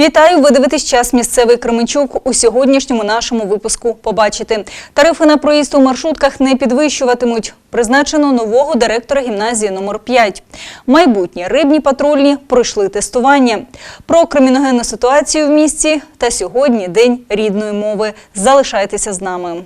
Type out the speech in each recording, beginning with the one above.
Вітаю! Ви дивитесь час місцевий Кременчук. У сьогоднішньому нашому випуску побачите. Тарифи на проїзд у маршрутках не підвищуватимуть. Призначено нового директора гімназії номер 5 Майбутні рибні патрульні пройшли тестування. Про криміногенну ситуацію в місті та сьогодні день рідної мови. Залишайтеся з нами.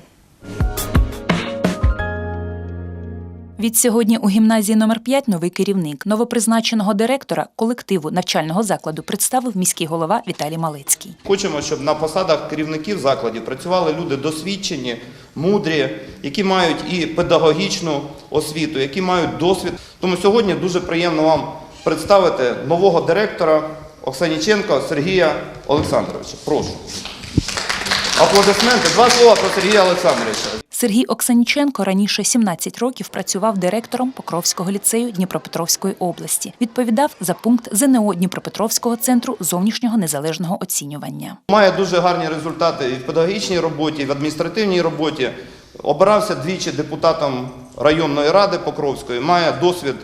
Від сьогодні у гімназії номер 5 новий керівник новопризначеного директора колективу навчального закладу представив міський голова Віталій Малецький. Хочемо, щоб на посадах керівників закладів працювали люди досвідчені, мудрі, які мають і педагогічну освіту, які мають досвід. Тому сьогодні дуже приємно вам представити нового директора Оксаніченка Сергія Олександровича. Прошу. Аплодисменти. Два слова про Сергія Олександровича. Сергій Оксаніченко раніше 17 років працював директором Покровського ліцею Дніпропетровської області. Відповідав за пункт ЗНО Дніпропетровського центру зовнішнього незалежного оцінювання. Має дуже гарні результати і в педагогічній роботі, і в адміністративній роботі. Обирався двічі депутатом районної ради Покровської, має досвід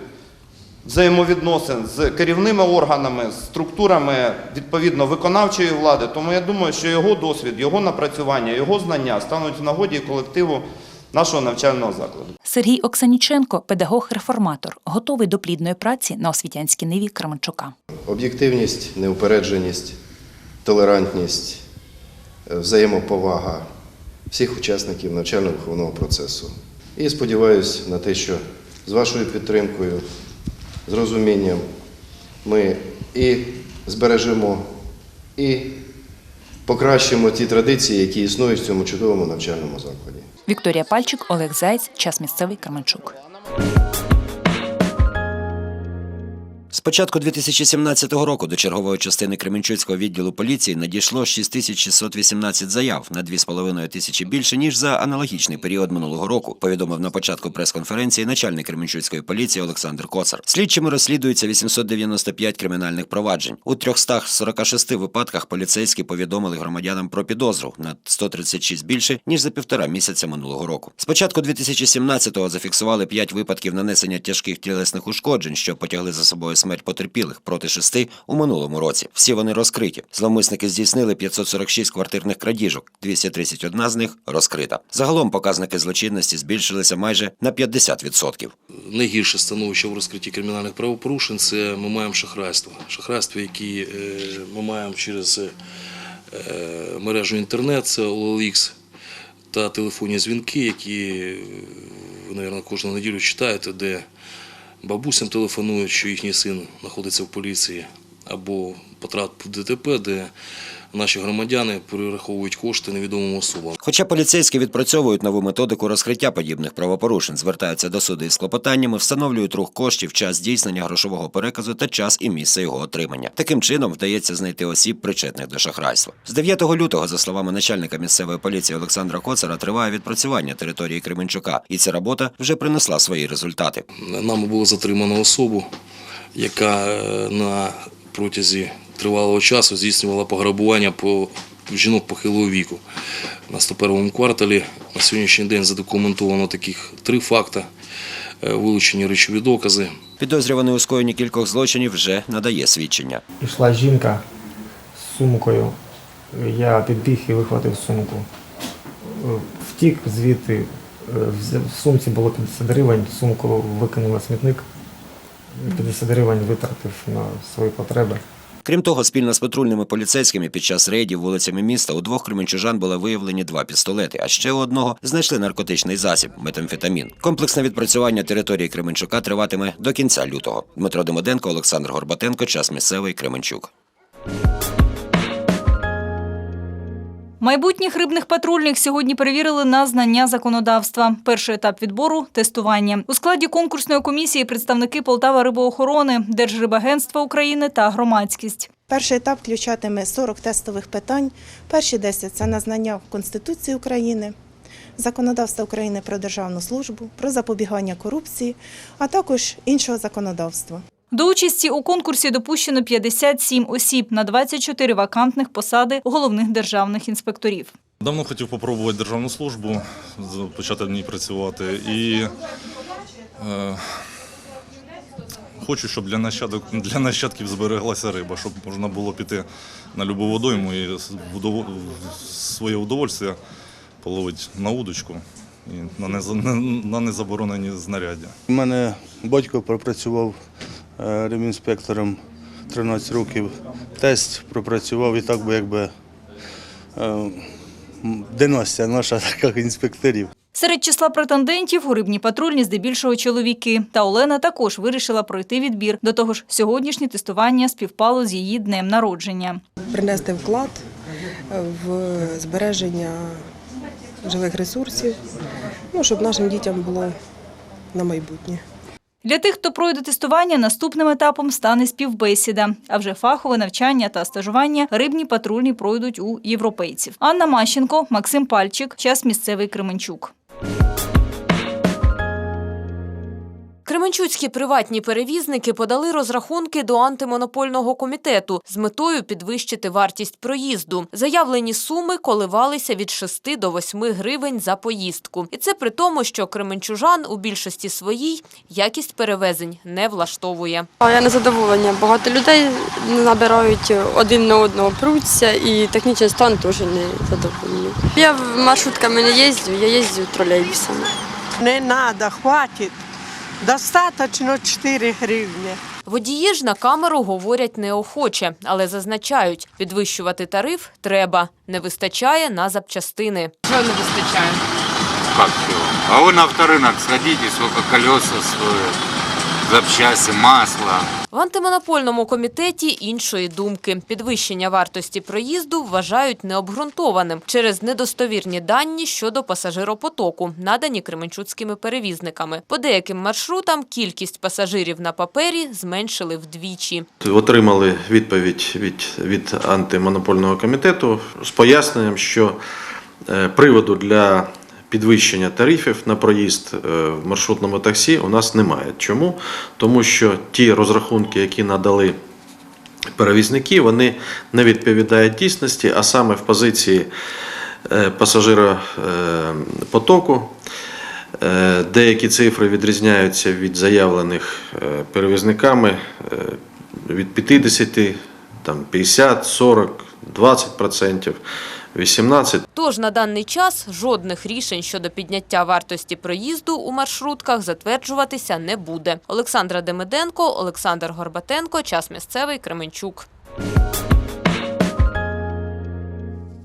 взаємовідносин з керівними органами, з структурами відповідно виконавчої влади. Тому я думаю, що його досвід, його напрацювання, його знання стануть в нагоді колективу нашого навчального закладу. Сергій Оксаніченко педагог-реформатор, готовий до плідної праці на освітянській ниві Кременчука. Об'єктивність, неупередженість, толерантність, е, взаємоповага всіх учасників навчально-виховного процесу. І сподіваюся на те, що з вашою підтримкою, з розумінням ми і збережемо, і покращимо ті традиції, які існують в цьому чудовому навчальному закладі. Вікторія Пальчик, Олег Зайць, час місцевий Кременчук. З початку 2017 року до чергової частини Кременчуцького відділу поліції надійшло 6618 заяв на 2,5 тисячі більше ніж за аналогічний період минулого року. Повідомив на початку прес-конференції начальник Кременчуцької поліції Олександр Коцар. Слідчими розслідується 895 кримінальних проваджень. У 346 випадках поліцейські повідомили громадянам про підозру на 136 більше ніж за півтора місяця минулого року. З початку 2017-го зафіксували 5 випадків нанесення тяжких тілесних ушкоджень, що потягли за собою смерть потерпілих проти шести у минулому році. Всі вони розкриті. Зловмисники здійснили 546 квартирних крадіжок, 231 з них розкрита. Загалом показники злочинності збільшилися майже на 50%. найгірше становище в розкритті кримінальних правопорушень це ми маємо шахрайство. Шахрайство, які е, ми маємо через е, мережу інтернет, це OLX та телефонні дзвінки, які ви, мабуть, кожну неділю читаєте, де бабусям телефонують, що їхній син знаходиться в поліції, або потрапив в ДТП, де наші громадяни перераховують кошти невідомим особам. Хоча поліцейські відпрацьовують нову методику розкриття подібних правопорушень, звертаються до суду із клопотаннями, встановлюють рух коштів, час здійснення грошового переказу та час і місце його отримання. Таким чином вдається знайти осіб, причетних до шахрайства. З 9 лютого, за словами начальника місцевої поліції Олександра Коцара, триває відпрацювання території Кременчука, і ця робота вже принесла свої результати. Нами було затримано особу, яка е, на протязі тривалого часу здійснювала пограбування по жінок похилого віку. На 101 кварталі на сьогоднішній день задокументовано таких три факти, е, вилучені речові докази. Підозрюваний у скоєнні кількох злочинів вже надає свідчення. Ішла жінка з сумкою. Я підбіг і вихватив сумку. Е, Втік звідти. Е, В сумці було 50 гривень, сумку викинув на смітник. 50 гривень витратив на свої потреби. Крім того, спільно з патрульними поліцейськими під час рейдів вулицями міста у двох кременчужан були виявлені два пістолети, а ще у одного знайшли наркотичний засіб метамфетамін. Комплексне відпрацювання території Кременчука триватиме до кінця лютого. Дмитро Демоденко, Олександр Горбатенко, час місцевий Кременчук. Майбутніх рибних патрульних сьогодні перевірили на знання законодавства. Перший етап відбору тестування. У складі конкурсної комісії представники Полтава рибоохорони, Держрибагентства України та громадськість. Перший етап включатиме 40 тестових питань. Перші 10 – це на знання Конституції України, законодавства України про державну службу, про запобігання корупції, а також іншого законодавства. До участі у конкурсі допущено 57 осіб на 24 вакантних посади головних державних інспекторів. Давно хотів попробувати державну службу, почати в ній працювати. І е, хочу, щоб для нащадок для нащадків збереглася риба, щоб можна було піти на любу водойму і в своє удовольствие половити на удочку і на, незаборонені знаряддя. У мене батько пропрацював ремінспектором 13 років. Тесть пропрацював і так би якби е, династія наша таких інспекторів. Серед числа претендентів у рибні патрульні здебільшого чоловіки. Та Олена також вирішила пройти відбір. До того ж, сьогоднішнє тестування співпало з її днем народження. принести вклад в збереження живих ресурсів, ну, щоб нашим дітям було на майбутнє. Для тих, хто пройде тестування, наступним етапом стане співбесіда. А вже фахове навчання та стажування рибні патрульні пройдуть у європейців. Анна Мащенко, Максим Пальчик, час місцевий Кременчук. Кременчуцькі приватні перевізники подали розрахунки до антимонопольного комітету з метою підвищити вартість проїзду. Заявлені суми коливалися від 6 до 8 гривень за поїздку. І це при тому, що кременчужан у більшості своїй якість перевезень не влаштовує. А Я незадоволення. Багато людей набирають один на одного пруться і технічний стан теж не задоволений. Я в- маршрутками не їздю, я їздю тролейбусами. Не треба, хватить. Достаточно 4 гривні. Водії ж на камеру говорять неохоче, але зазначають, підвищувати тариф треба. Не вистачає на запчастини. Що не вистачає? Как чего? А вы на авторынок сходите, сколько колеса стоят, запчасти, масло. В антимонопольному комітеті іншої думки. Підвищення вартості проїзду вважають необґрунтованим через недостовірні дані щодо пасажиропотоку, надані кременчуцькими перевізниками. По деяким маршрутам кількість пасажирів на папері зменшили вдвічі. Отримали відповідь від, від антимонопольного комітету з поясненням, що е, приводу для підвищення тарифів на проїзд е, в маршрутному таксі у нас немає. Чому? Тому що ті розрахунки, які надали перевізники, вони не відповідають дійсності, а саме в позиції е, пасажиропотоку. Е, Деякі цифри відрізняються від заявлених перевізниками від 50, там 50, 40, 20%, 18%. Тож на даний час жодних рішень щодо підняття вартості проїзду у маршрутках затверджуватися не буде. Олександра Демиденко, Олександр Горбатенко, час місцевий Кременчук.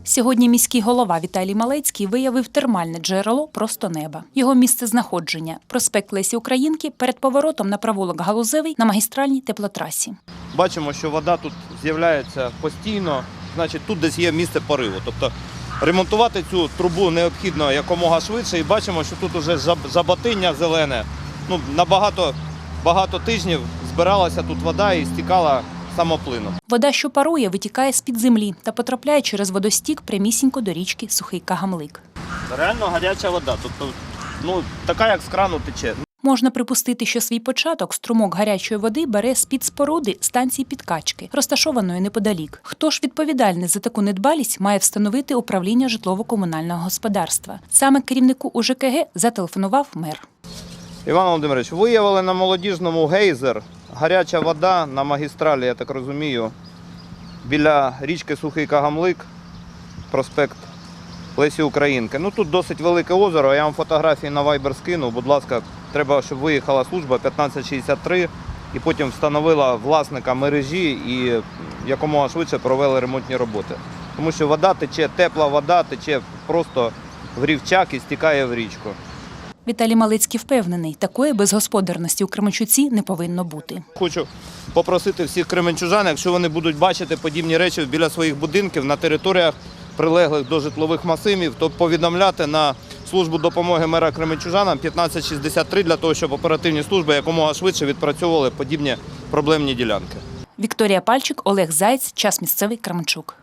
Сьогодні міський голова Віталій Малецький виявив термальне джерело просто неба. Його місце знаходження проспект Лесі Українки перед поворотом на провулок Галузевий на магістральній теплотрасі. Бачимо, що вода тут з'являється постійно, значить тут десь є місце пориву. Тобто ремонтувати цю трубу необхідно якомога швидше, і бачимо, що тут жаб- жаботиння зелене. Ну, на багато, багато тижнів збиралася тут вода і стікала самоплином. Вода, що парує, витікає з-під землі та потрапляє через водостік прямісінько до річки Сухий Кагамлик. Реально гаряча вода. Тобто, ну, така, як з крану тече. Можна припустити, що свій початок струмок гарячої води бере з-під споруди станції підкачки, розташованої неподалік. Хто ж відповідальний за таку недбалість має встановити управління житлово-комунального господарства? Саме керівнику УЖКГ зателефонував мер. Іван Володимирович, виявили на молодіжному гейзер, гаряча вода на магістралі, я так розумію, біля річки Сухий Кагамлик, проспект Лесі Українки. Ну тут досить велике озеро, я вам фотографії на Viber скину. Будь ласка, треба, щоб виїхала служба 1563 і потім встановила власника мережі і якомога швидше провели ремонтні роботи. Тому що вода тече, тепла вода тече просто в рівчак і стікає в річку. Віталій Малицький впевнений, такої безгосподарності у Кременчуці не повинно бути. Хочу попросити всіх кременчужан, якщо вони будуть бачити подібні речі біля своїх будинків на територіях прилеглих до житлових масивів, то повідомляти на службу допомоги мера Кременчужана 1563 для того, щоб оперативні служби якомога швидше відпрацьовували подібні проблемні ділянки. Вікторія Пальчик, Олег Зайць, час місцевий Кременчук.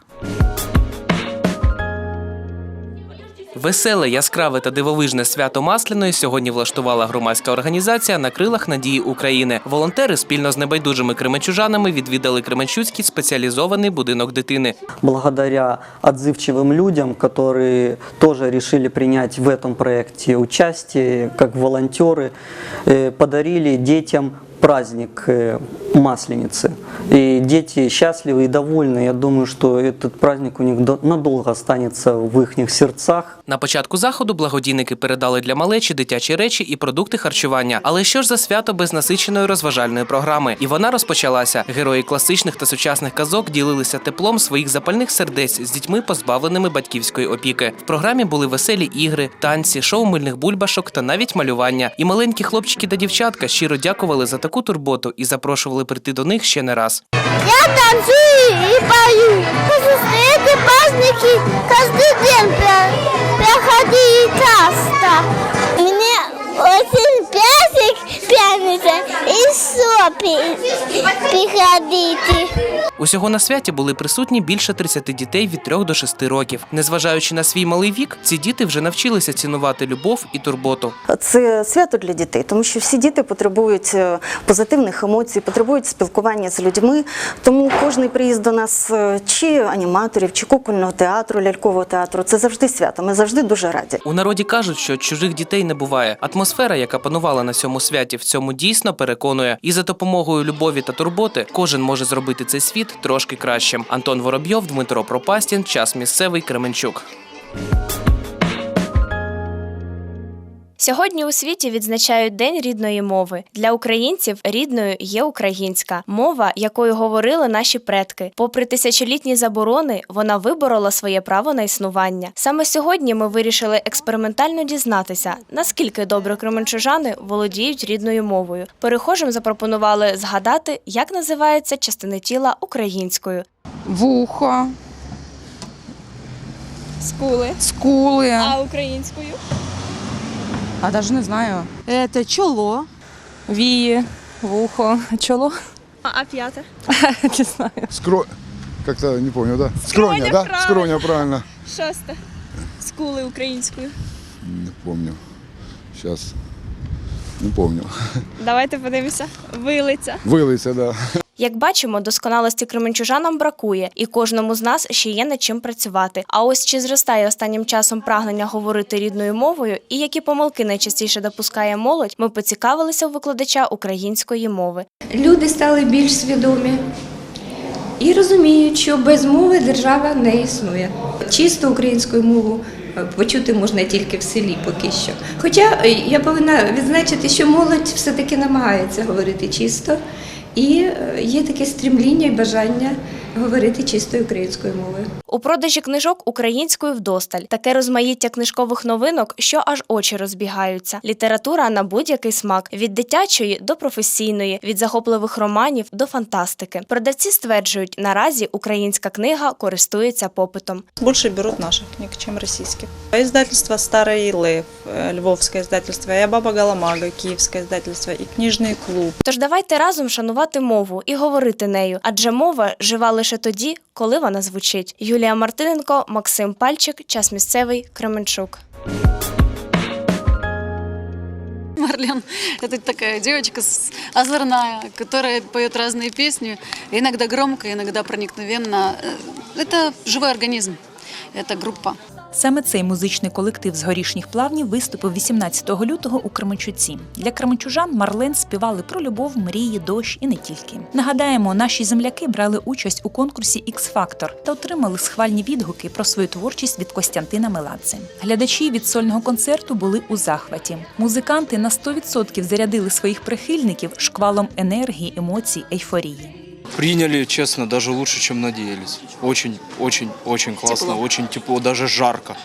Веселе, яскраве та дивовижне свято Масляної сьогодні влаштувала громадська організація на крилах надії України. Волонтери спільно з небайдужими кременчужанами відвідали Кременчуцький спеціалізований будинок дитини. благодаря отзывчивым людям, которые тоже решили принять в этом проекте участие как волонтеры, э, подарили детям праздник э, Масленицы. И дети счастливы и довольны. Я думаю, что этот праздник у них до- надолго останется в их сердцах. На початку заходу благодійники передали для малечі дитячі речі і продукти харчування. Але що ж за свято без насиченої розважальної програми? І вона розпочалася. Герої класичних та сучасних казок ділилися теплом своїх запальних сердець з дітьми, позбавленими батьківської опіки. В програмі були веселі ігри, танці, шоу мильних бульбашок та навіть малювання. І маленькі хлопчики та дівчатка щиро дякували за таку турботу і запрошували прийти до них ще не раз. Я танцюю і пою. Эти праздники кожен день проходили часто. Очень песик пьяница и сопи приходите. Усього на святі були присутні більше 30 дітей від 3 до 6 років. Незважаючи на свій малий вік, ці діти вже навчилися цінувати любов і турботу. Це свято для дітей, тому що всі діти потребують е, позитивних емоцій, потребують спілкування з людьми. Тому кожний приїзд до нас, е, чи аніматорів, чи кукольного театру, лялькового театру, це завжди свято. Ми завжди дуже раді. У народі кажуть, що чужих дітей не буває. Атмосфера, яка панувала на цьому святі, в цьому дійсно переконує. І за допомогою любові та турботи кожен може зробити цей світ трошки кращим. Антон Воробйов, Дмитро Пропастін, час місцевий Кременчук. Сьогодні у світі відзначають День рідної мови. Для українців рідною є українська мова, якою говорили наші предки. Попри тисячолітні заборони, вона виборола своє право на існування. Саме сьогодні ми вирішили експериментально дізнатися, наскільки добре кременчужани володіють рідною мовою. Перехожим запропонували згадати, як називаються частини тіла українською. Вухо, Скули. скули. А українською? А даже не знаю. Это чоло. Вії, вухо, чоло. А п'яте? Не знаю. Скро... Как-то не помню, да? Скроня, да? правильно. Скроня, правильно. Шосте. Скули українською. Не помню. Сейчас. Не помню. Давайте подивимося. Вилиця. Вилиця, да. Як бачимо, досконалості кременчужанам бракує, і кожному з нас ще є над чим працювати. А ось чи зростає останнім часом прагнення говорити рідною мовою, і які помилки найчастіше допускає молодь, ми поцікавилися у викладача української мови. Люди стали більш свідомі і розуміють, що без мови держава не існує. Чисто українську мову е, почути можна тільки в селі поки що. Хоча е, я повинна відзначити, що молодь все-таки намагається говорити чисто, і е, є таке стрімління і бажання говорити чистою українською мовою. У продажі книжок українською вдосталь. Таке розмаїття книжкових новинок, що аж очі розбігаються. Література на будь-який смак від дитячої до професійної, від захопливих романів до фантастики. Продавці стверджують, наразі українська книга користується попитом. Больше берут наших книг, чем российских. Издательство «Старый лев», э, львовское издательство, «Я баба Галамага», киевское издательство и книжный клуб. Тож давайте разом шанувати мову і говорити нею, адже мова жива лише тоді, коли вона звучить. Юлія Мартиненко, Максим Пальчик, час місцевий, Кременчук. Марлен – это такая девочка с- озорная, которая поет разные песни, иногда громко, иногда проникновенно. Э, Это живой организм, это группа. Саме цей музичний колектив з горішніх плавнів виступив 18 лютого у Кременчуці. Для кременчужан Марлен співали про любов, мрії, дощ і не тільки. Нагадаємо, наші земляки брали участь у конкурсі x Factor та отримали схвальні відгуки про свою творчість від Костянтина Меладзе. Глядачі від сольного концерту були у захваті. Музиканти на 100% зарядили своїх прихильників шквалом енергії, емоцій, ейфорії. Приняли, честно, даже лучше, чем надеялись. Очень, очень, очень классно, Тепло. очень тепло, даже жарко.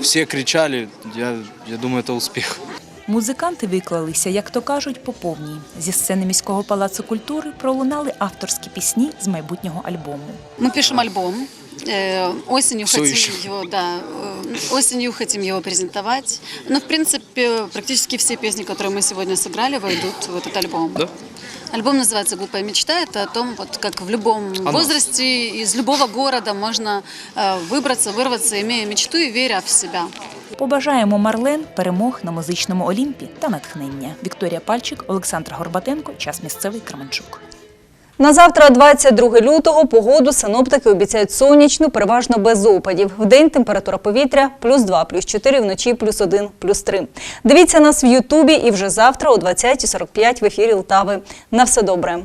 Все кричали, я, я думаю, это успех. Музиканти виклалися, як то кажуть, по повній. Зі сцени міського палацу культури пролунали авторські пісні з майбутнього альбому. Мы пишем альбом. Э, Осенью Всё хотим еще. его, да, э, осенью хотим его презентовать. Но, в принципе, практически все песни, которые мы сегодня сыграли, войдут в этот альбом. Да? Альбом называется «Глупая мечта». Это о том, вот как в любом О нас. возрасте, из любого города можно э, выбраться, вырваться, имея мечту и веря в себя. Побажаємо Марлен перемог на музичному олімпі та натхнення. Вікторія Пальчик, Олександр Горбатенко, час місцевий Кременчук. На завтра, 22 лютого, погоду синоптики обіцяють сонячну, переважно без опадів. В день температура повітря плюс 2, плюс 4, вночі плюс 1, плюс 3. Дивіться нас в Ютубі і вже завтра о 20.45 в ефірі Лтави. На все добре.